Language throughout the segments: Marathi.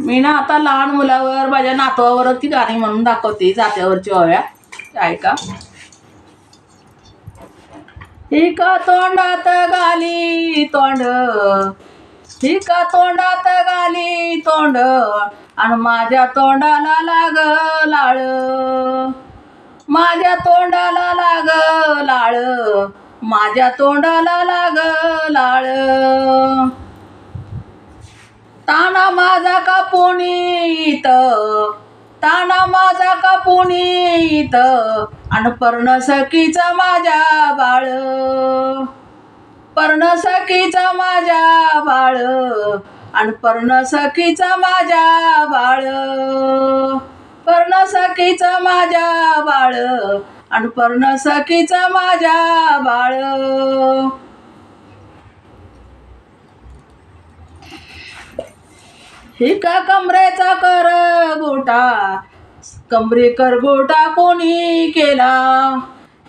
मी ना आता लहान मुलावर माझ्या नातवावर ती गाणी म्हणून दाखवते जात्यावरची ओव्या. ऐका. हिका तोंडात गाली तोंड. हिका तोंडात गाली तोंड. आणि माझ्या तोंडाला लाग लाळ. माझ्या तोंडाला लाग लाळ. माझ्या तोंडाला लाग लाळ. ताना माझा का पुनीत ताना माझा का पुनीत आणि पर्णसखीचा माझ्या बाळ. पर्णसखीचा माझ्या बाळ. आणि पर्णसखीचा माझ्या बाळ. पर्ण माझ्या बाळ. आणि पर्णसखीचा माझ्या बाळ. हिका कमरेचा कर गोटा. कमरे कर गोटा कोणी केला?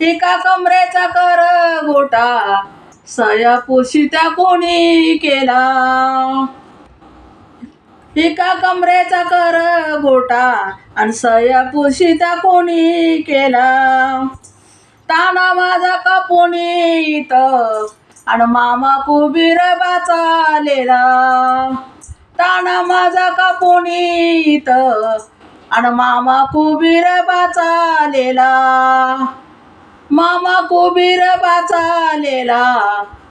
हिका कमरेचा कर गोटा. सया पोशित्या कोणी केला? हिका कमरेचा कर गोटा आणि सया पोशित्या कोणी केला? ताना माझा कापुनीत आणि मामा कुबीर बाचालेला. ताना माझा कापुनीत. आणि मामा कुबीर बाचालेला. मामा कुबीर बाचालेला.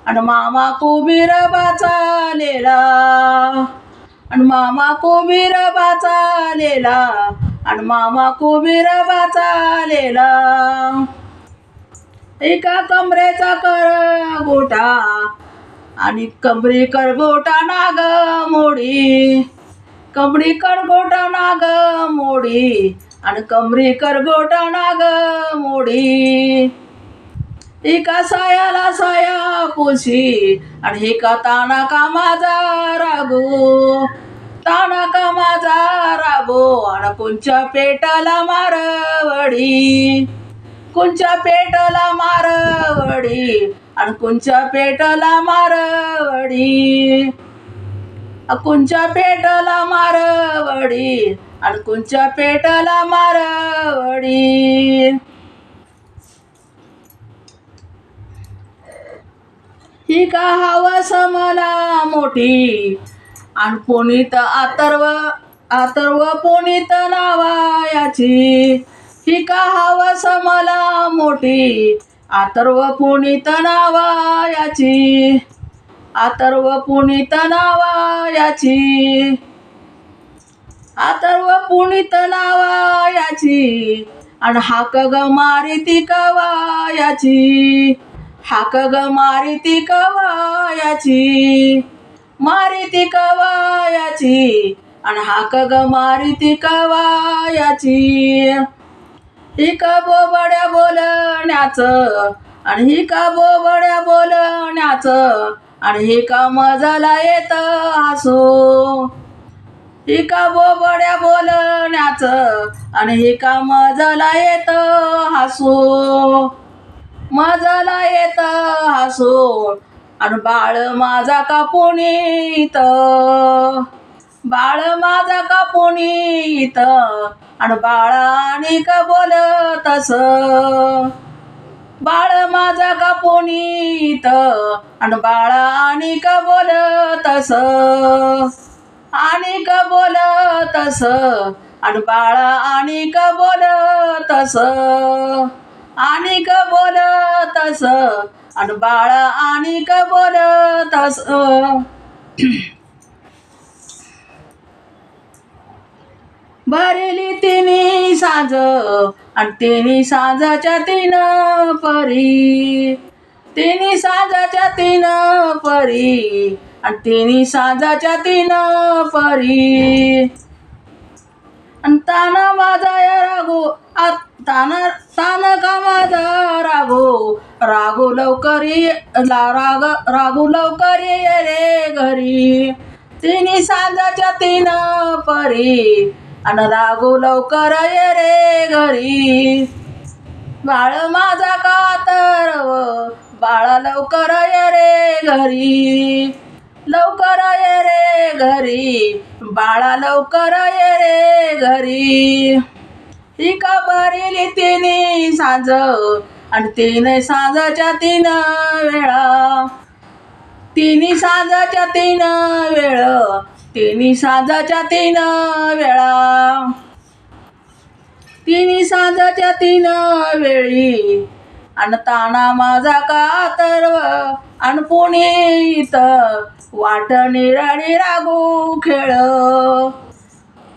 आणि मामा कुबीर बाचालेला. आणि मामा कुबीर बाचालेला. आणि मामा कुबीर बाचालेला. एका कमरेचा कर गोटा आणि कमरी करबोटा नाग मोडी. कमरी करबोटा नाग मोडी आणि कमरी करबोटा नाग मोडी. एका सायाला साया पोशी आणि एका ताना का माझा रागो. ताना का माझा रागो आणि कोणच्या पेटाला मारवडी. कोणच्या पेटाला मारवडी. कोणच्या पेटला मारवडी? कोणच्या पेटला मारवडी? आणि कोणच्या पेटला मारवडी? ही का हवस मला मोठी? आणि पोणीत आतर्व आतर्व नावा नावायाची ही का हवस मला मोठी? आतर्व पुनीत नावायाची. आतर्व पुनीत नावायाची. आतर्व पुनीत नावायाची. आणि हाक ग मारिती कवायाची. हाक ग मारिती कवायाची. मारिती कवायाची. आणि हाक ग मारी ती कवायाची. ही का बोबड्या बोलण्याचं? आणि ही का बोबड्या बोलण्याचं? आणि ही का मजाला येत हसू ही का बोबड्या बोलण्याचं? आणि ही का मजाला येत हसू मजाला येत हसू आणि बाळ माझा का पुणीत बाळ माझा का पुनीत आणि बाळाने का बोलतस बाळ माझा का पुनीत आणि बाळाने का बोलतस आणि का बोलतस आणि बाळा आणि का बोलतस आणि का बोलतस आणि बाळा आणि का बोलतस भरली तिने साज आणि तिने साजाच्या तीन परी. तिने साजाच्या तीन परी आणि तिने साजाच्या तीन परी. आणि ताना माझा या रागो आ ताना तान का माझा रागो? रागो लवकर राग रागो लवकर ये रे घरी. तिने सांजाच्या तीन परी आणि लागू लवकर ये रे घरी. बाळ माझा कातरव बाळा लवकर ये रे घरी. लवकर ये रे घरी. बाळा लवकर ये रे घरी. ही का तिने साज आणि तिने साजाच्या तीन वेळा. तिन्ही साजाच्या तीन वेळ. तिन्ही साजाच्या तीन वेळा. तिन्ही साजाच्या तीन वेळी. आणताना ताना माझा कातरव अन पुणीत वाट निराळी रागू खेळ.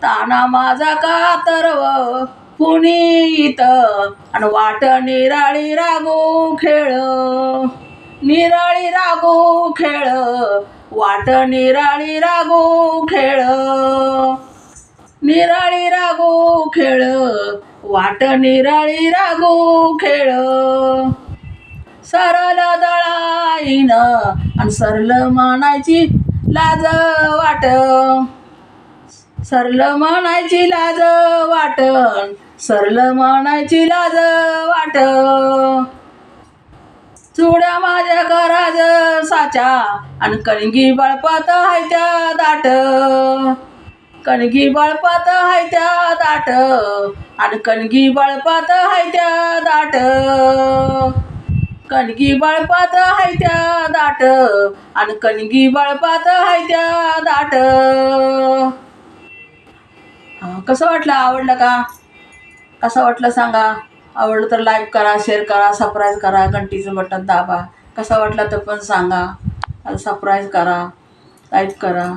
ताना माझा कातरव पुनीत आणि वाट निराळी रागू खेळ. निराळी रागो खेळ वाट निराळी रागो खेळ. निराळी रागो खेळ. वाट निराळी रागो खेळ. सरल दळाईन आणि सरल म्हणायची लाज वाट. सरल म्हणायची लाज वाटण सरल म्हणायची लाज वाट. चुड्या माझ्या घराज साच्या. आणि कणगी बळपात हायत्या दाट. कणगी बळपात हायत्या दाट. आणि कणगी बळपात हायत्या दाट. कणगी बळपात हायत्या दाट. आणि कणगी बळपात हायत्या दाट. कसं वाटलं? आवडलं का? कसं वाटलं सांगा? आवडलं तर लाईक करा शेअर करा सबस्क्राईब करा घंटीचं बटन दाबा. कसा वाटला तर पण सांगा. सबस्क्राईब करा लाईक करा.